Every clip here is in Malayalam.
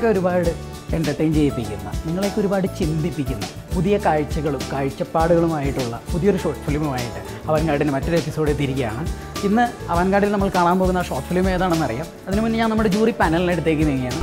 നിങ്ങളെയൊക്കെ ഒരുപാട് എന്റർടൈൻ ചെയ്യിപ്പിക്കുന്ന നിങ്ങളെയൊക്കെ ഒരുപാട് ചിന്തിപ്പിക്കുന്ന പുതിയ കാഴ്ചകളും കാഴ്ചപ്പാടുകളുമായിട്ടുള്ള പുതിയൊരു ഷോർട്ട് ഫിലിമുമായിട്ട് അവൻകാടിന്റെ മറ്റൊരു എപ്പിസോഡ് എത്തിയിരിക്കുകയാണ്. ഇന്ന് അവൻകാടിൽ നമ്മൾ കാണാൻ പോകുന്ന ഷോർട്ട് ഫിലിം ഏതാണെന്നറിയാം. അതിനു മുന്നേ ഞാൻ നമ്മുടെ ജൂറി പാനലിനടുത്തേക്ക് നീങ്ങിയാണ്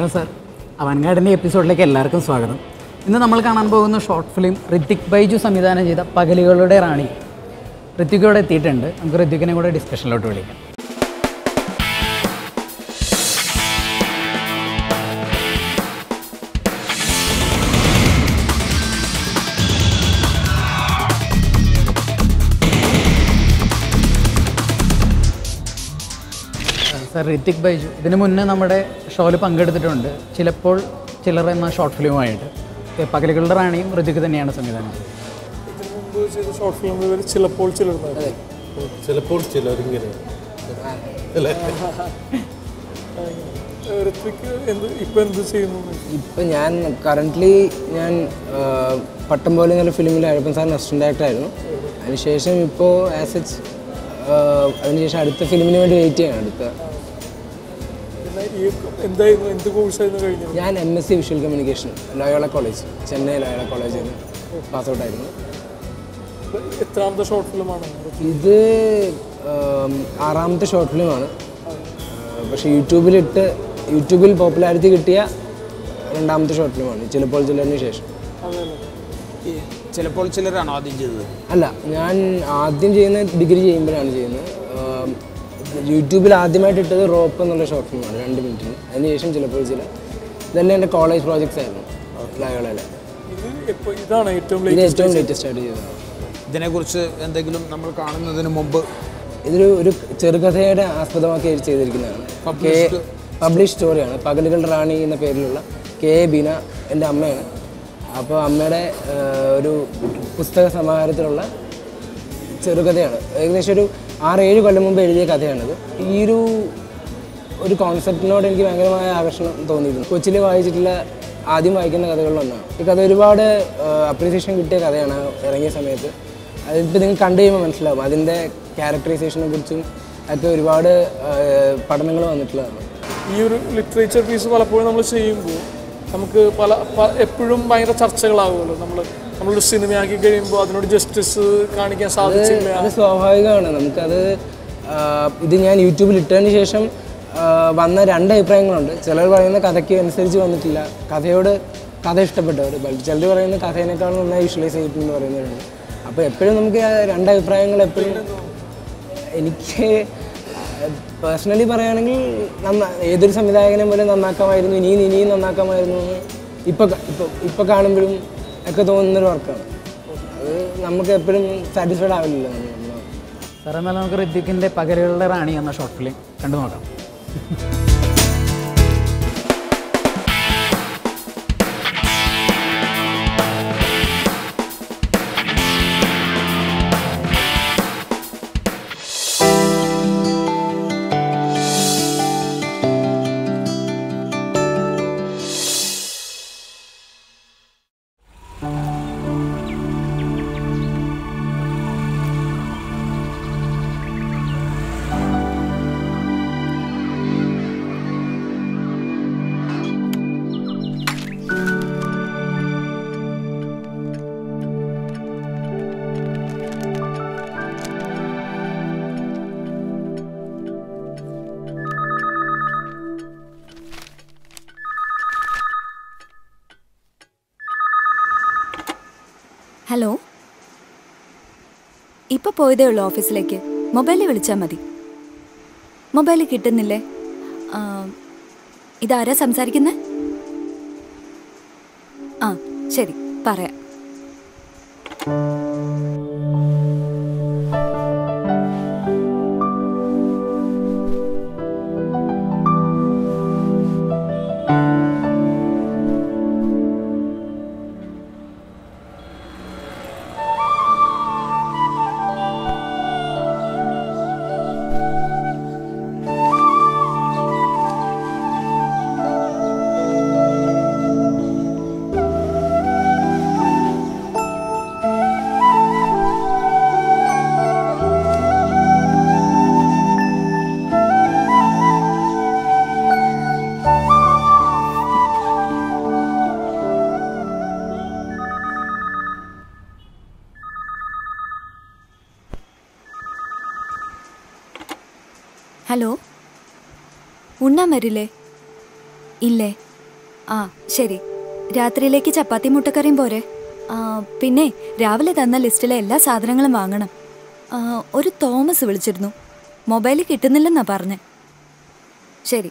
നമസ്കാരം സാർ അവൻഗാർഡിന്റെ എപ്പിസോഡിലേക്ക് എല്ലാവർക്കും സ്വാഗതം. ഇന്ന് നമ്മൾ കാണാൻ പോകുന്ന ഷോർട്ട് ഫിലിം ഋത്തിക് ബൈജു സംവിധാനം ചെയ്ത പകലുകളുടെ റാണി. ഋത്വിക് എത്തിയിട്ടുണ്ട്. നമുക്ക് ഋത്വിക്കിനെ കൂടെ ഡിസ്കഷനിലോട്ട് വിളിക്കാം. സാർ ഋത്തിക് ബൈജു ഇതിനു മുന്നേ നമ്മുടെ ഷോയിൽ പങ്കെടുത്തിട്ടുണ്ട്. ചിലപ്പോൾ ചിലർ എന്ന ഷോർട്ട് ഫിലിമുമായിട്ട് പകലുകളുടെ റാണിയും ഋതിക് തന്നെയാണ് സംവിധാനം ചെയ്തത്. ഇതിനു മുമ്പ് ചെയ്ത ഷോർട്ട് ചിലപ്പോൾ ചിലർ ചിലപ്പോൾ ചിലരിങ്ങനെ. ഇപ്പൊ എന്ത് ചെയ്യുന്നു? ഇപ്പം ഞാൻ കറന്റ്ലി ഞാൻ പട്ടം പോലെ എന്നുള്ള ഫിലിമിൽ അഴപ്പൻ സാറിന് അസിസ്റ്റന്റ് ആയിട്ടായിരുന്നു ആയിരുന്നു. അതിനുശേഷം ഇപ്പോൾ ആസ് എച്ച് അതിനുശേഷം അടുത്ത ഫിലിമിന് വേണ്ടി വെയിറ്റ് ചെയ്യണം. അടുത്ത ഞാൻ M S C visual communication Loyola college Chennai Loyola കോളേജിൽ നിന്ന് പാസ് ഔട്ട് ആയിരുന്നു. എത്രാമത്തെ ഷോർട്ട് ഫിലിമാണ് ഇത് ആറാമത്തെ ഷോർട്ട് ഫിലിമാണ് പക്ഷേ യൂട്യൂബിലിട്ട് യൂട്യൂബിൽ പോപ്പുലാരിറ്റി കിട്ടിയ രണ്ടാമത്തെ ഷോർട്ട് ഫിലിമാണ് ചിലപ്പോൾ ചിലതിന് ശേഷം. ചിലപ്പോൾ ചിലരാണോ ആദ്യം ചെയ്തത്? അല്ല ഞാൻ ആദ്യം ചെയ്യുന്ന ഡിഗ്രി ചെയ്യുമ്പോഴാണ് ചെയ്യുന്നത്. യൂട്യൂബിൽ ആദ്യമായിട്ട് ഇട്ടത് റോപ്പ് എന്നുള്ള ഷോർട്ട് ഫിലിമാണ് രണ്ട് മിനിറ്റ് അതിനുശേഷം ചിലപ്പോൾ ചില ഇതെല്ലാം എന്റെ കോളേജ് പ്രോജക്ട്സ് ആയിരുന്നു ലയോളയിലെ ഇതാണ് ഏറ്റവും ഏറ്റവും ലേറ്റസ്റ്റ് ആയിട്ട് ചെയ്തത്. ഇതിനെക്കുറിച്ച് എന്തെങ്കിലും നമ്മൾ കാണുന്നതിന് മുമ്പ് ഇതൊരു ഒരു ചെറുകഥയുടെ ആസ്പദമാക്കി ചെയ്തിരിക്കുന്നതാണ്. പബ്ലിഷ് സ്റ്റോറിയാണ് പകലുകളുടെ റാണി എന്ന പേരിലുള്ള കെ എ ബീന എന്റെ അമ്മയാണ്. അപ്പോൾ അമ്മയുടെ ഒരു പുസ്തക സമാഹാരത്തിലുള്ള ചെറുകഥയാണ്. ഏകദേശം ഒരു ആറ് ഏഴ് കൊല്ലം മുമ്പ് എഴുതിയ കഥയാണിത്. ഈ ഒരു ഒരു കോൺസെപ്റ്റിനോട് എനിക്ക് ഭയങ്കരമായ ആകർഷണം തോന്നിയിരുന്നു. കൊച്ചിൽ വായിച്ചിട്ടുള്ള ആദ്യം വായിക്കുന്ന കഥകളിലൊന്നാണ് ഈ കഥ ഒരുപാട് അപ്രീസിയേഷൻ കിട്ടിയ കഥയാണ് ഇറങ്ങിയ സമയത്ത്. അതിപ്പോൾ നിങ്ങൾ കണ്ടു കഴിയുമ്പോൾ മനസ്സിലാവും. അതിന്റെ ക്യാരക്ടറൈസേഷനെ കുറിച്ചും ഒക്കെ ഒരുപാട് പഠനങ്ങൾ വന്നിട്ടുള്ളതാണ്. ഈ ഒരു ലിറ്ററേച്ചർ പീസ് പലപ്പോഴും നമ്മൾ ചെയ്യുമ്പോൾ നമുക്ക് പല എപ്പോഴും ഭയങ്കര ചർച്ചകളാവുമല്ലോ. നമ്മൾ നമ്മളൊരു സിനിമയാക്കി കഴിയുമ്പോൾ അതിനോട് ജസ്റ്റിസ് കാണിക്കാൻ സാധിച്ചില്ല. അത് സ്വാഭാവികമാണ്. നമുക്കത് ഇത് ഞാൻ യൂട്യൂബിൽ ഇട്ടതിന് ശേഷം വന്ന രണ്ട് അഭിപ്രായങ്ങളുണ്ട്. ചിലർ പറയുന്ന കഥയ്ക്ക് അനുസരിച്ച് വന്നിട്ടില്ല. കഥയോട് കഥ ഇഷ്ടപ്പെട്ടവർ ചിലർ പറയുന്ന കഥേനേക്കാൾ നന്നായി വിഷ്വലൈസ് ചെയ്തിട്ടുണ്ടെന്ന് പറയുന്നവരുണ്ട്. അപ്പോൾ എപ്പോഴും നമുക്ക് രണ്ട് അഭിപ്രായങ്ങൾ എപ്പോഴും എനിക്ക് പേഴ്സണലി പറയുകയാണെങ്കിൽ നന്ന ഏതൊരു സംവിധായകനെ പോലെ നന്നാക്കാമായിരുന്നു ഇനിയും ഇനിയും നന്നാക്കാമായിരുന്നു എന്ന് ഇപ്പോൾ ഇപ്പോൾ ഇപ്പോൾ കാണുമ്പോഴും ഒക്കെ തോന്നുന്നൊരു വർക്കാണ്. അത് നമുക്ക് എപ്പോഴും സാറ്റിസ്ഫൈഡ് ആവില്ലല്ലോ സാറേ നമുക്ക് ഋതിക്കിന്റെ പകലുകളുടെ റാണി എന്ന ഷോർട്ട് ഫിലിം കണ്ടു നോക്കാം. ഹലോ? ഇപ്പോൾ പോയതേ ഉള്ളൂ ഓഫീസിലേക്ക്. മൊബൈലിൽ വിളിച്ചാൽ മതി. മൊബൈൽ കിട്ടുന്നില്ലേ? ഇതാരാ സംസാരിക്കുന്നത് ആ ശരി പറയാം. വരില്ലേ? ഇല്ലേ? ആ ശരി. രാത്രിയിലേക്ക് ചപ്പാത്തി മുട്ടക്കറിയും പോരെ. പിന്നെ രാവിലെ തന്ന ലിസ്റ്റിലെ എല്ലാ സാധനങ്ങളും വാങ്ങണം. ഒരു തോമസ് വിളിച്ചിരുന്നു. മൊബൈൽ കിട്ടുന്നില്ലെന്നാ പറഞ്ഞേ. ശരി.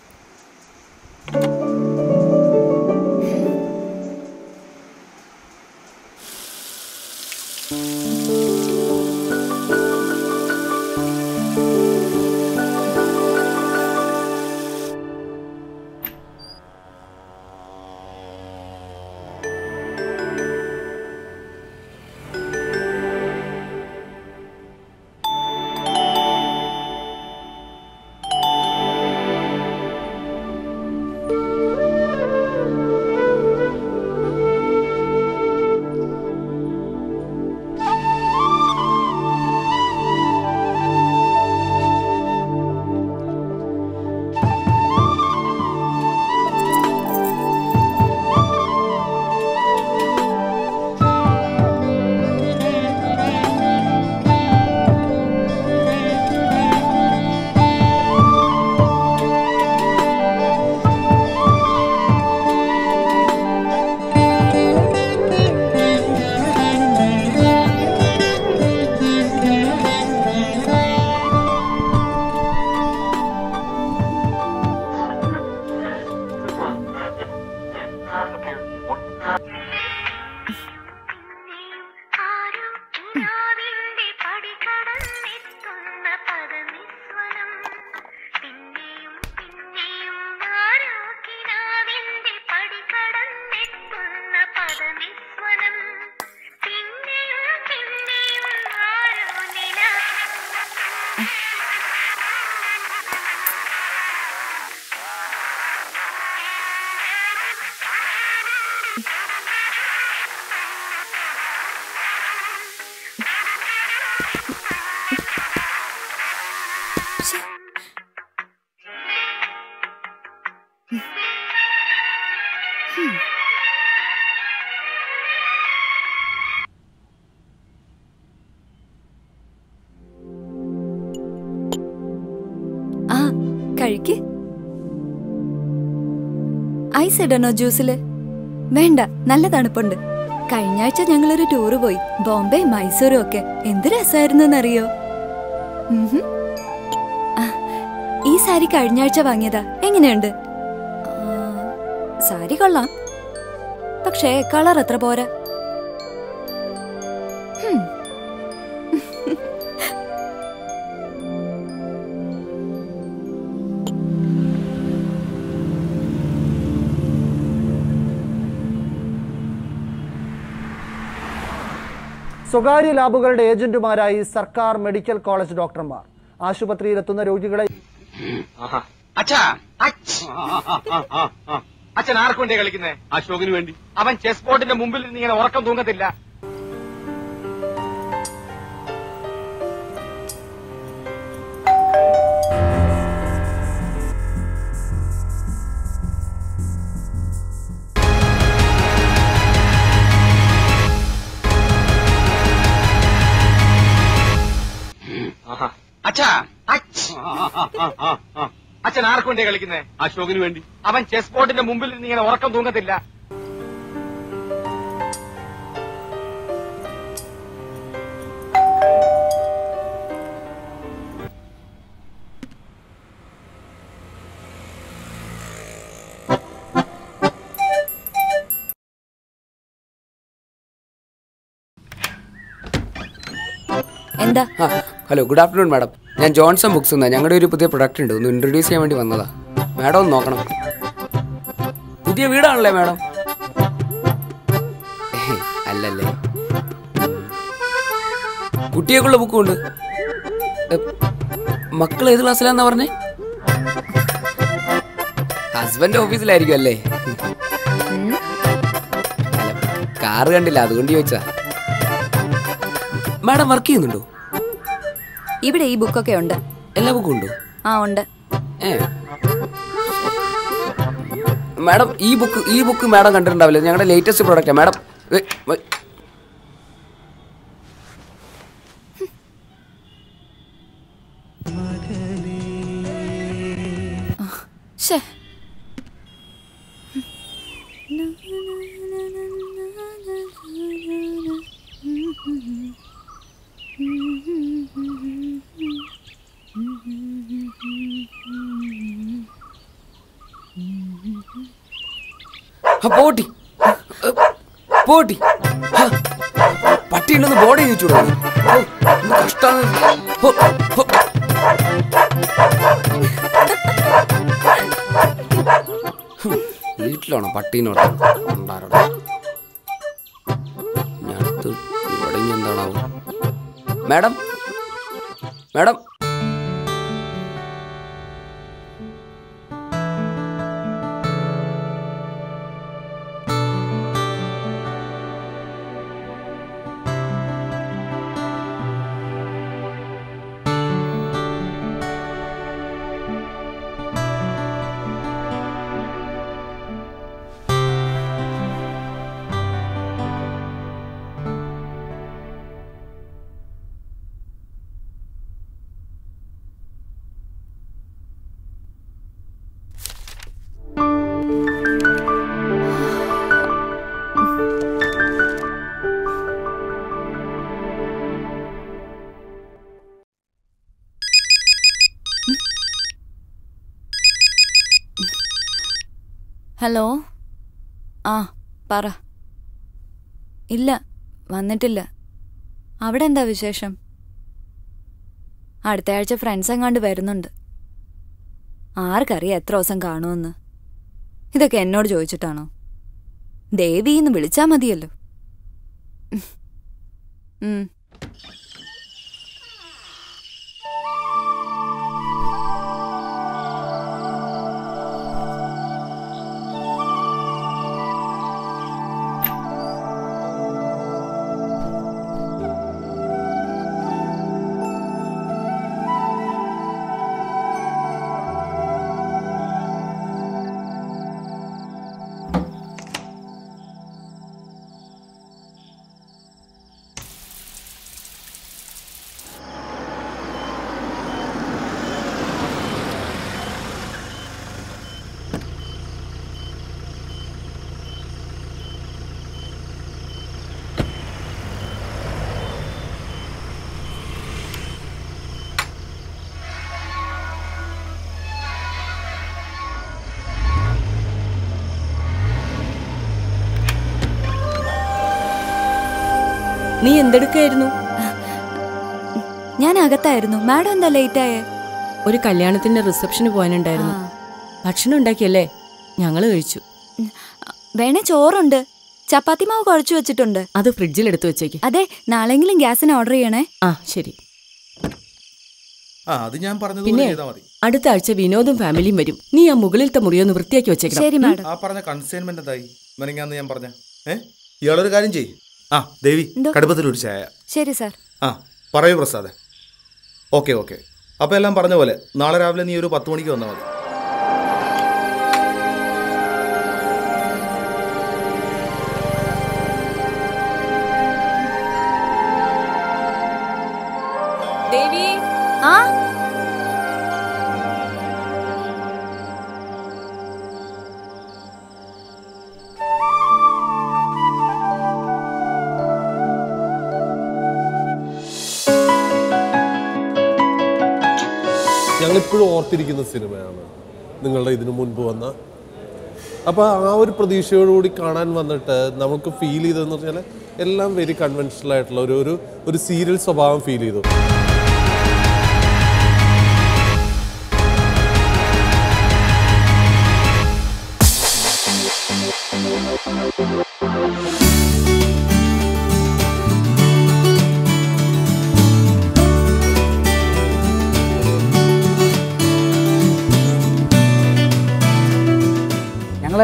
ഐസ് ഇടണോ ജ്യൂസിൽ? വേണ്ട നല്ല തണുപ്പുണ്ട്. കഴിഞ്ഞ ആഴ്ച ഞങ്ങളൊരു ടൂറ് പോയി. ബോംബെ മൈസൂരും ഒക്കെ. എന്ത് രസമായിരുന്നു എന്നറിയോ ഈ സാരി കഴിഞ്ഞ ആഴ്ച വാങ്ങിയതാ. എങ്ങനെയുണ്ട്? സാരി കൊള്ളാം. പക്ഷേ കളർ അത്ര പോരാ? സ്വകാര്യ ലാബുകളുടെ ഏജന്റുമാരായി സർക്കാർ മെഡിക്കൽ കോളേജ് ഡോക്ടർമാർ. ആശുപത്രിയിലെത്തുന്ന രോഗികളെ അച്ഛാ അച്ഛൻ ആർക്കു വേണ്ടി കളിക്കുന്നേ? അശോകിന് വേണ്ടി. അവൻ ചെസ് ബോർഡിന്റെ മുമ്പിൽ നിന്ന് ഇങ്ങനെ ഉറക്കം തൂങ്ങത്തില്ല. അച്ഛാ. അച്ഛൻ ആർക്കു വേണ്ടി കളിക്കുന്നേ? അശോകിന് വേണ്ടി. അവൻ ചെസ് ബോർഡിന്റെ മുമ്പിൽ നിന്ന് ഇങ്ങനെ ഉറക്കം തൂങ്ങത്തില്ല. എന്താ? Hello good afternoon madam. ഞാൻ ജോൺസൺ ബുക്സ് എന്നാ ഞങ്ങളുടെ ഒരു പുതിയ പ്രൊഡക്റ്റ് ഉണ്ട്. ഒന്ന് ഇൻട്രൊഡ്യൂസ് ചെയ്യാൻ വേണ്ടി വന്നതാ. മാഡം ഒന്ന് നോക്കണം. പുതിയ വീടാണല്ലേ മാഡം? അല്ലല്ലേ. കുട്ടിയൊക്കെയുള്ള ബുക്കും ഉണ്ട്. മക്കൾ ഏത് ക്ലാസ്സിലാന്നാ പറഞ്ഞേ? ഹസ്ബൻഡ് ഓഫീസിലായിരിക്കും അല്ലേ? കാറ് കണ്ടില്ല. അതുകൊണ്ട് ചോദിച്ചാ മാഡം വർക്ക് ചെയ്യുന്നുണ്ടോ? ഇവിടെ ഈ ബുക്കൊക്കെ ഉണ്ട്. എല്ലാ ബുക്കും ഉണ്ടോ? ആ ഉണ്ട്. മാഡം ഈ ബുക്ക് ഈ ബുക്ക് മാഡം കണ്ടിട്ടുണ്ടാവില്ല? ഞങ്ങളുടെ ലേറ്റസ്റ്റ് പ്രോഡക്റ്റാണ് മാഡം ഏ, ഹും, വീട്ടിലാണോ പട്ടീനോട് ഞാൻ ഇവിടെ എന്താണാവോ? Madam madam. ഹലോ? ആ പറ. ഇല്ല വന്നിട്ടില്ല. അവിടെ എന്താ വിശേഷം? അടുത്ത ആഴ്ച ഫ്രണ്ട്സ് എങ്ങാണ്ട് വരുന്നുണ്ട്. ആർക്കറിയാം എത്ര ദിവസം കാണുമെന്ന്. ഇതൊക്കെ എന്നോട് ചോദിച്ചിട്ടാണോ? ദേവിന്ന് വിളിച്ചാൽ മതിയല്ലോ. നീ എന്തെടുക്കായിരുന്നു? ഞാൻ അകത്തായിരുന്നു. മാഡം എന്താ ലേറ്റ് ആയേ ഒരു കല്യാണത്തിന്റെ റിസപ്ഷന് പോകാനുണ്ടായിരുന്നു. ഭക്ഷണം ഉണ്ടാക്കിയല്ലേ? ഞങ്ങൾ കഴിച്ചു. വേണേ ചോറുണ്ട്. ചപ്പാത്തി മാവ് കുഴച്ചു വെച്ചിട്ടുണ്ട്. അത് ഫ്രിഡ്ജിൽ എടുത്തു വെച്ചേക്ക്. അതെ നാളെങ്കിലും ഗ്യാസിന് ഓർഡർ ചെയ്യണേ. ആ ശരി. ആ അത് ഞാൻ പറഞ്ഞത് പിന്നെ അടുത്ത ആഴ്ച വിനോദും ഫാമിലിയും വരും. നീ ആ മുകളിലത്തെ മുറിയൊന്ന് വൃത്തിയാക്കി വെച്ചേക്കണം. ശരി മാഡം. ആ പറഞ്ഞ കൺസൈൻമെന്റ് എന്തായി? ഞാൻ പറഞ്ഞ? ഏ? ഇയാളൊരു കാര്യം ചെയ്യ്. ആ ദേവി കടുപ്പത്തിൽ ഒരു ചായ. ശരി സാർ. ആ പറയൂ പ്രസാദ്. Okay okay. അപ്പോൾ എല്ലാം പറഞ്ഞ പോലെ നാളെ രാവിലെ നീ ഒരു പത്ത് മണിക്ക് വന്നാൽ മതി. ഞങ്ങളിപ്പോഴും ഓർത്തിരിക്കുന്ന സിനിമയാണ്. നിങ്ങളുടെ ഇതിനു മുൻപ് വന്ന. അപ്പോൾ ആ ഒരു പ്രതീക്ഷയോടുകൂടി കാണാൻ വന്നിട്ട് നമുക്ക് ഫീൽ ചെയ്തതെന്ന് പറഞ്ഞാൽ എല്ലാം വെരി കൺവെൻഷണൽ ആയിട്ടുള്ള ഒരു ഒരു സീരിയൽ സ്വഭാവം ഫീൽ ചെയ്തു.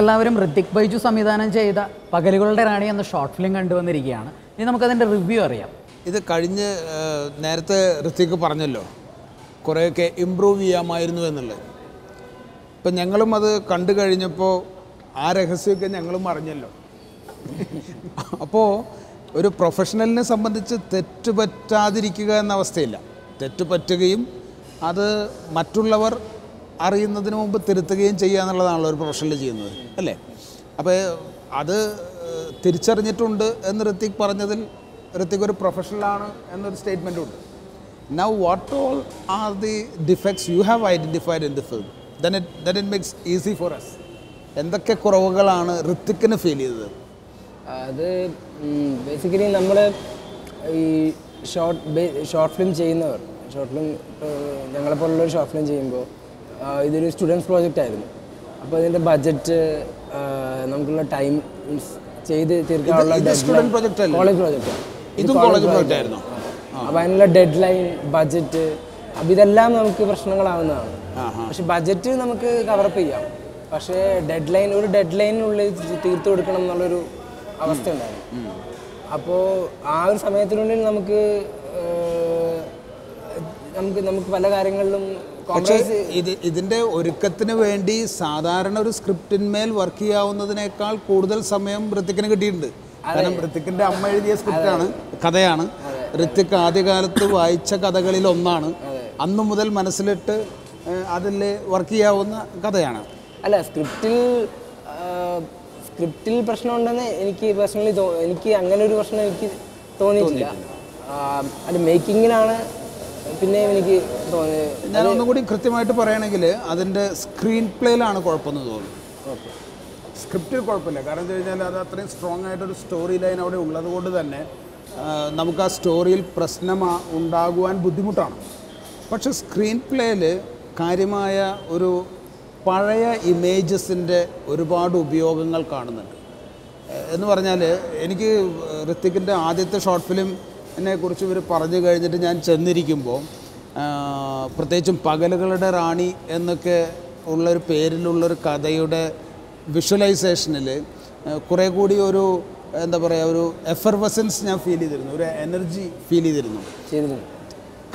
ഞങ്ങളെല്ലാവരും ഋത്തിക് ബൈജു സംവിധാനം ചെയ്ത പകലുകളുടെ റാണി എന്ന ഷോർട്ട് ഫിലിം കണ്ടുവന്നിരിക്കുകയാണ്. ഇനി നമുക്കതിന്റെ റിവ്യൂ അറിയാം. ഇത് കഴിഞ്ഞ് ആ, നേരത്തെ ഋത്തിക്ക് പറഞ്ഞല്ലോ കുറേയൊക്കെ ഇമ്പ്രൂവ് ചെയ്യാമായിരുന്നു എന്നുള്ളത്. ഇപ്പം ഞങ്ങളും അത് കണ്ടു കഴിഞ്ഞപ്പോൾ ആ രഹസ്യമൊക്കെ ഞങ്ങളും അറിഞ്ഞല്ലോ. അപ്പോൾ ഒരു പ്രൊഫഷണലിനെ സംബന്ധിച്ച് തെറ്റ് പറ്റാതിരിക്കുക എന്ന അവസ്ഥയില്ല. തെറ്റ് പറ്റുകയും അത് മറ്റുള്ളവർ അറിയുന്നതിന് മുമ്പ് തിരുത്തുകയും ചെയ്യുക എന്നുള്ളതാണല്ലോ ഒരു പ്രൊഫഷനിൽ ചെയ്യുന്നത് അല്ലേ? അപ്പോൾ അത് തിരിച്ചറിഞ്ഞിട്ടുണ്ട് എന്ന് ഋത്തിക് പറഞ്ഞതിൽ ഋത്തിക് ഒരു പ്രൊഫഷണലാണ് എന്നൊരു സ്റ്റേറ്റ്മെന്റ് ഉണ്ട്. Now what all are the defects you have identified in the film then it it makes easy for us എന്തൊക്കെ കുറവുകളാണ് ഋത്തിക്കിന് ഫീൽ ചെയ്തത്? അത് ബേസിക്കലി നമ്മൾ ഈ ഷോർട്ട് ഷോർട്ട് ഫിലിം ചെയ്യുന്നവർ ഷോർട്ട് ഫിലിം ഞങ്ങളെപ്പോലുള്ളൊരു ഷോർട്ട് ഫിലിം ചെയ്യുമ്പോൾ ഇതൊരു സ്റ്റുഡൻസ് പ്രോജക്റ്റ് ആയിരുന്നു. അപ്പോൾ ഇതിന്റെ ബഡ്ജറ്റ് നമുക്കുള്ള ടൈം മീൻസ് ചെയ്ത് തീർക്കാനുള്ള കോളേജ് പ്രോജക്റ്റ് ഇതും college project. ആയിരുന്നോ? അപ്പോൾ അതിനുള്ള ഡെഡ് ലൈൻ ബഡ്ജറ്റ് അപ്പം ഇതെല്ലാം നമുക്ക് പ്രശ്നങ്ങളാവുന്നതാണ്. പക്ഷെ ബഡ്ജറ്റ് നമുക്ക് കവറപ്പ് ചെയ്യാം. പക്ഷേ ഡെഡ് ലൈൻ ഒരു ഡെഡ് ലൈനിനുള്ളിൽ തീർത്തു കൊടുക്കണം എന്നുള്ളൊരു അവസ്ഥ ഉണ്ടായിരുന്നു. അപ്പോൾ ആ ഒരു സമയത്തിനുള്ളിൽ നമുക്ക് നമുക്ക് നമുക്ക് പല കാര്യങ്ങളിലും പക്ഷേ ഇത് ഇതിന്റെ ഒരുക്കത്തിന് വേണ്ടി സാധാരണ ഒരു സ്ക്രിപ്റ്റിന്മേൽ വർക്ക് ചെയ്യാവുന്നതിനേക്കാൾ കൂടുതൽ സമയം ഋത്തിക്കിന് കിട്ടിയിട്ടുണ്ട്. കാരണം ഋത്തിക്കിന്റെ അമ്മ എഴുതിയ സ്ക്രിപ്റ്റാണ് കഥയാണ്. ഋത്തിക്ക് ആദ്യകാലത്ത് വായിച്ച കഥകളിൽ ഒന്നാണ് അന്നു മുതൽ മനസ്സിലിട്ട് അതിൽ വർക്ക് ചെയ്യാവുന്ന കഥയാണ്. അല്ല സ്ക്രിപ്റ്റിൽ സ്ക്രിപ്റ്റിൽ പ്രശ്നമുണ്ടെന്ന് എനിക്ക് പേഴ്സണലി എനിക്ക് അങ്ങനെ ഒരു പ്രശ്നം എനിക്ക് തോന്നിയിട്ടില്ല. അത് മേക്കിങ്ങിനാണ് പിന്നെയും എനിക്ക് തോന്നിയത് ഞാൻ ഒന്നും കൂടി കൃത്യമായിട്ട് പറയുകയാണെങ്കിൽ അതിന്റെ സ്ക്രീൻ പ്ലേയിലാണ് കുഴപ്പമെന്ന് തോന്നുന്നു. ഓക്കെ. സ്ക്രിപ്റ്റിൽ കുഴപ്പമില്ല. കാരണം എന്താ കഴിഞ്ഞാൽ അത് അത്രയും സ്ട്രോങ് ആയിട്ടൊരു സ്റ്റോറി ലൈൻ അവിടെ ഉള്ളത് കൊണ്ട് തന്നെ നമുക്ക് ആ സ്റ്റോറിയിൽ പ്രശ്നം ഉണ്ടാകുവാൻ ബുദ്ധിമുട്ടാണ്. പക്ഷെ സ്ക്രീൻ പ്ലേയിൽ കാര്യമായ ഒരു പഴയ ഇമേജസിന്റെ ഒരുപാട് ഉപയോഗങ്ങൾ കാണുന്നുണ്ട്. എന്ന് പറഞ്ഞാൽ എനിക്ക് ഋത്തിക്കിന്റെ ആദ്യത്തെ ഷോർട്ട് ഫിലിമിനെ കുറിച്ച് ഇവർ പറഞ്ഞു കഴിഞ്ഞിട്ട് ഞാൻ ചെന്നിരിക്കുമ്പോൾ പ്രത്യേകിച്ചും പകലുകളുടെ റാണി എന്നൊക്കെ ഉള്ളൊരു പേരിലുള്ളൊരു കഥയുടെ വിഷ്വലൈസേഷനിൽ കുറേ കൂടി ഒരു എന്താ പറയുക ഒരു എഫർവസൻസ് ഞാൻ ഫീൽ ചെയ്തിരുന്നു. ഒരു എനർജി ഫീൽ ചെയ്തിരുന്നു. ചെയ്തിരുന്നു.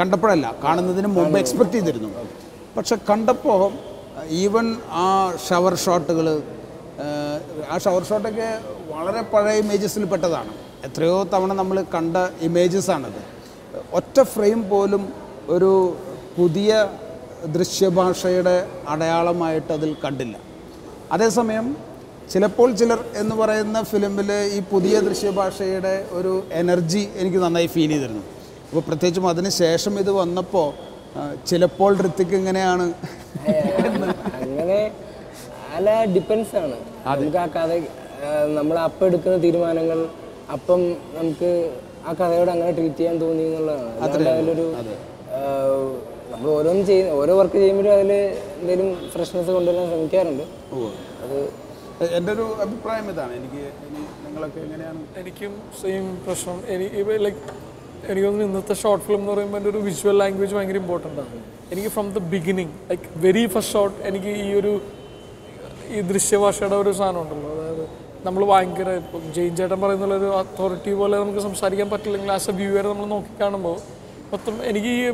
കണ്ടപ്പോഴല്ല കാണുന്നതിന് മുമ്പ് എക്സ്പെക്റ്റ് ചെയ്തിരുന്നു. പക്ഷെ കണ്ടപ്പോൾ ഈവൻ ആ ഷവർ ഷോട്ടുകൾ ആ ഷവർ ഷോട്ടൊക്കെ വളരെ പഴയ ഇമേജസിൽ പെട്ടതാണ്. എത്രയോ തവണ നമ്മൾ കണ്ട ഇമേജസ് ആണത്. ഒറ്റ ഫ്രെയിം പോലും ഒരു പുതിയ ദൃശ്യഭാഷയുടെ അടയാളമായിട്ട് അതിൽ കണ്ടില്ല. അതേസമയം ചിലപ്പോൾ ചിലർ എന്ന് പറയുന്ന ഫിലിമിൽ ഈ പുതിയ ദൃശ്യഭാഷയുടെ ഒരു എനർജി എനിക്ക് നന്നായി ഫീൽ ചെയ്തിരുന്നു. അപ്പോൾ പ്രത്യേകിച്ചും അതിന് ശേഷം ഇത് വന്നപ്പോൾ ചിലപ്പോൾ ഋത്തിക്ക് ഇങ്ങനെയാണ് അങ്ങനെ അല്ല ഡിപ്പെൻസ് ആണ്. നമുക്ക് ആ കഥ നമ്മൾ അപ്പം എടുക്കുന്ന തീരുമാനങ്ങൾ അപ്പം നമുക്ക് ആ കഥയോട് അങ്ങനെ ട്രീറ്റ് ചെയ്യാൻ തോന്നി എന്നുള്ളതാണ്. അതിലൊരു നമ്മൾ ഓരോന്നും ചെയ്യുന്ന ഓരോ വർക്ക് ചെയ്യുമ്പോഴും അതിൽ എന്തെങ്കിലും ഫ്രഷ്നെസ് കൊണ്ടുവരാൻ ശ്രമിക്കാറുണ്ട്. അത് എന്റെ ഒരു അഭിപ്രായം ഇതാണ്. എനിക്ക് നിങ്ങളൊക്കെ എങ്ങനെയാണ്? എനിക്കും സെയിം പ്രശ്നം. എനിക്ക് ലൈക്ക് എനിക്ക് തോന്നുന്നു ഇന്നത്തെ ഷോർട്ട് ഫിലിം എന്ന് പറയുമ്പോൾ എന്റെ ഒരു വിഷ്വൽ ലാംഗ്വേജ് ഭയങ്കര ഇമ്പോർട്ടന്റ് ആണ്. എനിക്ക് from the beginning like very first shot എനിക്ക് ഈ ഒരു ഈ ദൃശ്യഭാഷയുടെ ഒരു സാധനം ഉണ്ടല്ലോ. അതായത് നമ്മൾ ഭയങ്കര ഇപ്പം ജെയിൻ ചേട്ടൻ പറയുന്നുള്ളൊരു അതോറിറ്റി പോലെ നമുക്ക് സംസാരിക്കാൻ പറ്റില്ലെങ്കിൽ ആസ് എ വ്യൂവർ നമ്മൾ നോക്കിക്കാണുമ്പോൾ മൊത്തം എനിക്ക് ഈ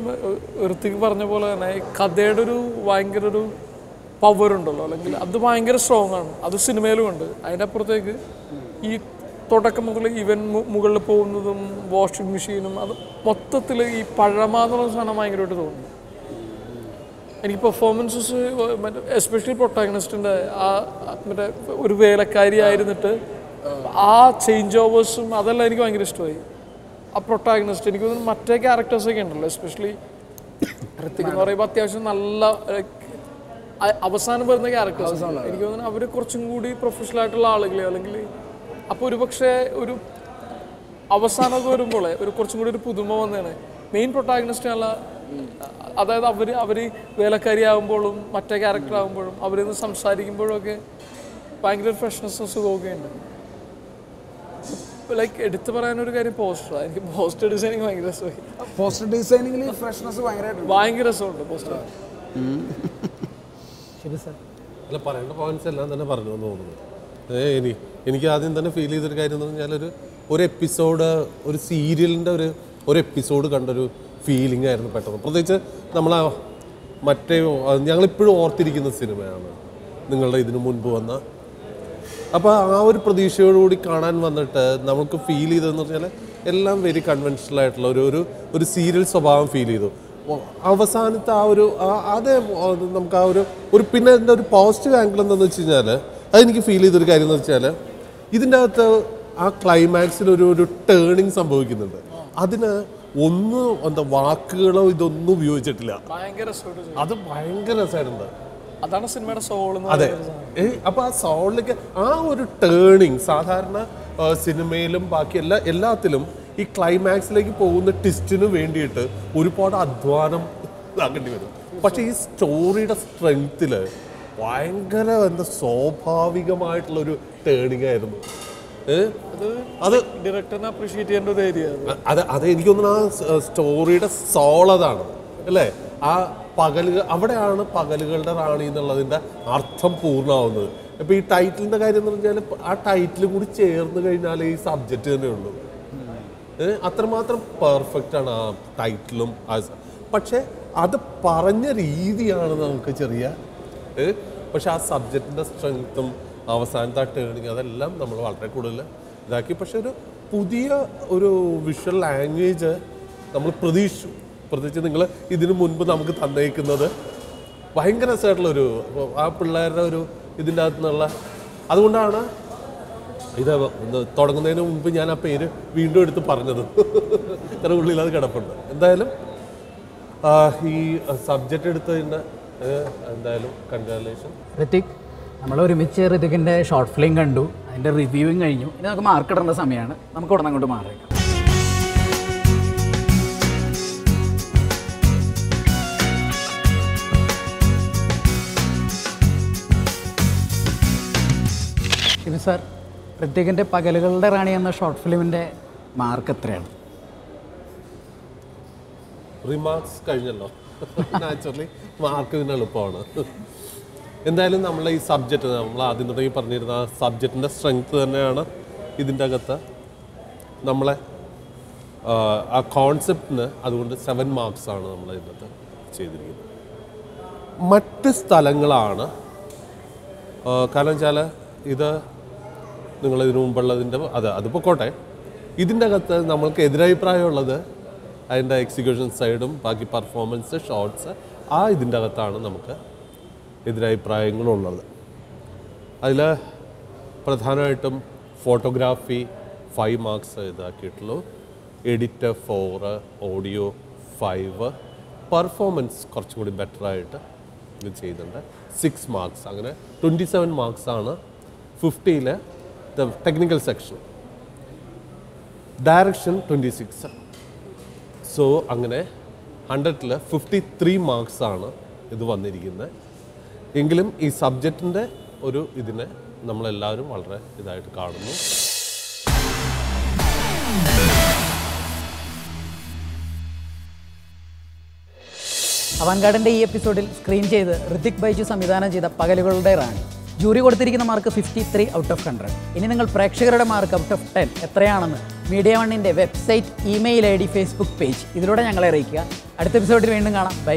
ഋത്തിക്ക് പറഞ്ഞ പോലെ തന്നെ കഥയുടെ ഒരു ഭയങ്കര ഒരു പവർ ഉണ്ടല്ലോ. അല്ലെങ്കിൽ അത് ഭയങ്കര സ്ട്രോങ് ആണ്. അത് സിനിമയിലും ഉണ്ട്. അതിനപ്പുറത്തേക്ക് ഈ തുടക്കം മുതൽ ഇവൻ മുകളിൽ പോകുന്നതും വാഷിംഗ് മെഷീനും അത് മൊത്തത്തിൽ ഈ പഴമ സാധനം ഭയങ്കരമായിട്ട് തോന്നുന്നു. എനിക്ക് പെർഫോമൻസസ് മറ്റേ എസ്പെഷ്യലി പ്രൊട്ടാഗണിസ്റ്റിന്റെ ആ മറ്റേ ഒരു വേലക്കാരി ആയിരുന്നിട്ട് ആ ചേഞ്ച് ഓവേഴ്സും അതെല്ലാം എനിക്ക് ഭയങ്കര ഇഷ്ടമായി. ആ പ്രൊട്ടാഗണിസ്റ്റ് എനിക്ക് തോന്നുന്നു മറ്റേ ക്യാരക്ടേഴ്സൊക്കെ ഉണ്ടല്ലോ എസ്പെഷ്യലി ഋത്തിക് എന്ന് പറയുമ്പോൾ അത്യാവശ്യം നല്ല അവസാനം വരുന്ന ക്യാരക്ടേഴ്സ് എനിക്ക് തോന്നുന്നു അവർ കുറച്ചും കൂടി പ്രൊഫഷണൽ ആയിട്ടുള്ള ആളുകളെ അല്ലെങ്കിൽ അപ്പോൾ ഒരു പക്ഷേ ഒരു അവസാനമൊക്കെ വരുമ്പോൾ ഒരു കുറച്ചും കൂടി ഒരു പുതുമ വന്നതാണ്. മെയിൻ പ്രൊട്ടാഗണിസ്റ്റ് അല്ല അതായത് അവർ അവർ വേലക്കാരിയാകുമ്പോഴും മറ്റേ ക്യാരക്ടർ ആകുമ്പോഴും അവരിൽ നിന്ന് സംസാരിക്കുമ്പോഴും ഒക്കെ ഭയങ്കര ഫ്രഷ്നെസ് സുഖമൊക്കെ ഉണ്ട് ലൈക്ക് എടുത്തു പറയാനൊരു കാര്യം പോസ്റ്റർ എനിക്ക് പോസ്റ്റർ ഡിസൈനിങ് ഭയങ്കര രസമായി. പോസ്റ്റർ ഡിസൈനിങ്ങിൽ ഫ്രഷ്നെസ് ഭയങ്കരമായിട്ടുണ്ട് ഭയങ്കര രസമുണ്ട് പോസ്റ്റർ ശരി സാർ. അല്ല പറയേണ്ട പോയിന്റ്സ് എല്ലാം തന്നെ പറഞ്ഞു എന്ന് തോന്നുന്നു. ഏ ഇനി എനിക്ക് ആദ്യം തന്നെ ഫീൽ ചെയ്തൊരു കാര്യം എന്ന് പറഞ്ഞാൽ ഒരു ഒരു എപ്പിസോഡ് ഒരു സീരിയലിന്റെ ഒരു ഒരു എപ്പിസോഡ് കണ്ടൊരു ഫീലിംഗ് ആയിരുന്നു പെട്ടെന്ന്. പ്രത്യേകിച്ച് നമ്മൾ മറ്റേ ഞങ്ങളിപ്പോഴും ഓർത്തിരിക്കുന്ന സിനിമയാണ് നിങ്ങളുടെ ഇതിനു മുൻപ് വന്ന. അപ്പോൾ ആ ഒരു പ്രതീക്ഷയോടുകൂടി കാണാൻ വന്നിട്ട് നമുക്ക് ഫീൽ ചെയ്തതെന്ന് പറഞ്ഞാൽ എല്ലാം വെരി കൺവെൻഷണൽ ആയിട്ടുള്ള ഒരു ഒരു സീരിയൽ സ്വഭാവം ഫീൽ ചെയ്തു. അവസാനത്തെ ആ ഒരു അതേ നമുക്ക് ആ ഒരു ഒരു പിന്നെ അതിന്റെ ഒരു പോസിറ്റീവ് ആംഗിൾ എന്താണെന്ന് വെച്ച് കഴിഞ്ഞാൽ അതെനിക്ക് ഫീൽ ചെയ്തൊരു കാര്യം എന്ന് വെച്ചാൽ ഇതിന്റെ അകത്ത് ആ ക്ലൈമാക്സിൽ ഒരു ഒരു ടേണിങ് സംഭവിക്കുന്നുണ്ട്. അതിന് ഒന്നും എന്താ വാക്കുകളോ ഇതൊന്നും ഉപയോഗിച്ചിട്ടില്ല. ഭയങ്കര അത് ഭയങ്കര രസമായിട്ടുണ്ട്. അതാണ് സിനിമയുടെ സോൾ അതെ. അപ്പൊ ആ സോളിലേക്ക് ആ ഒരു ടേണിങ് സാധാരണ സിനിമയിലും ബാക്കി എല്ലാ എല്ലാത്തിലും ഈ ക്ലൈമാക്സിലേക്ക് പോകുന്ന ട്വിസ്റ്റിന് വേണ്ടിയിട്ട് ഒരുപാട് അധ്വാനം ആക്കേണ്ടി വരും. പക്ഷെ ഈ സ്റ്റോറിയുടെ സ്ട്രെങ്ത്തിൽ ഭയങ്കര എന്താ സ്വാഭാവികമായിട്ടുള്ള ഒരു ടേണിംഗ് ആയിരുന്നു? അത് ഡയറക്ടറിനെ അപ്രീഷിയേറ്റ് ചെയ്യേണ്ട ഒരു ഏരിയ അത്. അത് എനിക്ക് തോന്നുന്നു ആ സ്റ്റോറിയുടെ സോൾ അതാണ് അല്ലേ? ആ പകലുകൾ അവിടെയാണ് പകലുകളുടെ റാണി എന്നുള്ളതിന്റെ അർത്ഥം പൂർണമാവുന്നത്. ഇപ്പം ഈ ടൈറ്റിലിന്റെ കാര്യം എന്ന് പറഞ്ഞാൽ ആ ടൈറ്റിൽ കൂടി ചേർന്ന് കഴിഞ്ഞാൽ ഈ സബ്ജക്റ്റ് തന്നെ ഉള്ളൂ. അത്രമാത്രം പെർഫെക്റ്റ് ആണ് ആ ടൈറ്റിലും പക്ഷേ അത് പറഞ്ഞ രീതിയാണ് നമുക്ക് ചെറിയ പക്ഷെ ആ സബ്ജക്റ്റിന്റെ സ്ട്രെങ്ത്തും അവസാനത്തെ ആ ടേണിങ് അതെല്ലാം നമ്മൾ വളരെ കൂടുതൽ ഇതാക്കി. പക്ഷെ ഒരു പുതിയ ഒരു വിഷ്വൽ ലാംഗ്വേജ് നമ്മൾ പ്രതീക്ഷിച്ചു. പ്രത്യേകിച്ച് നിങ്ങൾ ഇതിനു മുൻപ് നമുക്ക് തന്നേക്കുന്നത് ഭയങ്കര രസമായിട്ടുള്ളൊരു ആ പിള്ളേരുടെ ഒരു ഇതിന്റെ അകത്തു നിന്നുള്ള അതുകൊണ്ടാണ് ഇത് ഇത് തുടങ്ങുന്നതിന് മുമ്പ് ഞാൻ ആ പേര് വീണ്ടും എടുത്ത് പറഞ്ഞത്. കാരണം ഉള്ളിൽ അത് കിടപ്പുണ്ട്. എന്തായാലും ആ, ഈ സബ്ജക്റ്റ് എടുത്തതിന് ഏ, എന്തായാലും കൺഗ്രാലേഷൻ ഋതിക്? നമ്മൾ ഒരുമിച്ച് ഋതിക്കിന്റെ ഷോർട്ട് ഫിലിം കണ്ടു. അതിന്റെ റിവ്യൂവും കഴിഞ്ഞു. ഇനി നമുക്ക് മാർക്ക് ഇടേണ്ട സമയമാണ്. നമുക്ക് ഉടനെ അങ്ങോട്ട് മാറിയേക്കാം. ഇത് സാർ ഋതികിന്റെ പകലുകളുടെ റാണി എന്ന ഷോർട്ട് ഫിലിമിന്റെ മാർക്ക് എത്രയാണ്? റിമാർക്സ് കഴിഞ്ഞല്ലോ. നാച്ചുറലി മാർക്ക് പിന്നെ എളുപ്പമാണ്. എന്തായാലും നമ്മൾ ഈ സബ്ജക്റ്റ് നമ്മൾ ആദ്യം തുടങ്ങി പറഞ്ഞിരുന്ന ആ സബ്ജക്റ്റിന്റെ സ്ട്രെങ്ത് തന്നെയാണ് ഇതിന്റെ അകത്ത് നമ്മളെ ആ, കോൺസെപ്റ്റിന് അതുകൊണ്ട് സെവൻ മാർക്സ് ആണ് നമ്മൾ ഇതിനകത്ത് ചെയ്തിരിക്കുന്നത്. മറ്റ് സ്ഥലങ്ങളാണ് കാരണം വെച്ചാൽ ഇത് നിങ്ങൾ ഇതിനു മുമ്പുള്ളതിന്റെ അത് അതിപ്പോൾ കോട്ടെ ഇതിന്റെ അകത്ത് നമ്മൾക്ക് എതിരഭിപ്രായമുള്ളത് അതിന്റെ എക്സിക്യൂഷൻ സൈഡും ബാക്കി പെർഫോമൻസ് ഷോർട്സ് ആ ഇതിന്റെ അകത്താണ് നമുക്ക് എതിരഭിപ്രായങ്ങളുള്ളത് അതിൽ പ്രധാനമായിട്ടും photography five marks ഇതാക്കിയിട്ടുള്ളൂ. Edit four audio five performance കുറച്ചും കൂടി ബെറ്ററായിട്ട് ഇത് ചെയ്യുന്നുണ്ട് സിക്സ് മാർക്സ് അങ്ങനെ ട്വന്റി സെവൻ മാർക്സാണ് ഫിഫ്റ്റിയിലെ the technical section direction twenty six so അങ്ങനെ ഹൺഡ്രഡിൽ ഫിഫ്റ്റി ത്രീ മാർക്സാണ് ഇത് വന്നിരിക്കുന്നത്. എങ്കിലും ഈ സബ്ജക്റ്റിന്റെ ഒരു ഇതിനെ നമ്മളെല്ലാവരും വളരെ ഇതായിട്ട് കാണുന്നു. അവൻഗാർഡിന്റെ ഈ എപ്പിസോഡിൽ സ്ക്രീൻ ചെയ്ത് ഋതിക് ബൈജു സംവിധാനം ചെയ്ത പകലുകളുടെ റാണി. ജൂറി കൊടുത്തിരിക്കുന്ന mark fifty three out of hundred ഇനി നിങ്ങൾ പ്രേക്ഷകരുടെ മാർക്ക് ഔട്ട് ഓഫ് ടെൻ എത്രയാണെന്ന് മീഡിയ വണ്ണിന്റെ website email I D Facebook page ഇതിലൂടെ ഞങ്ങളെ അറിയിക്കുക. അടുത്ത എപ്പിസോഡിൽ വീണ്ടും കാണാം. ബൈ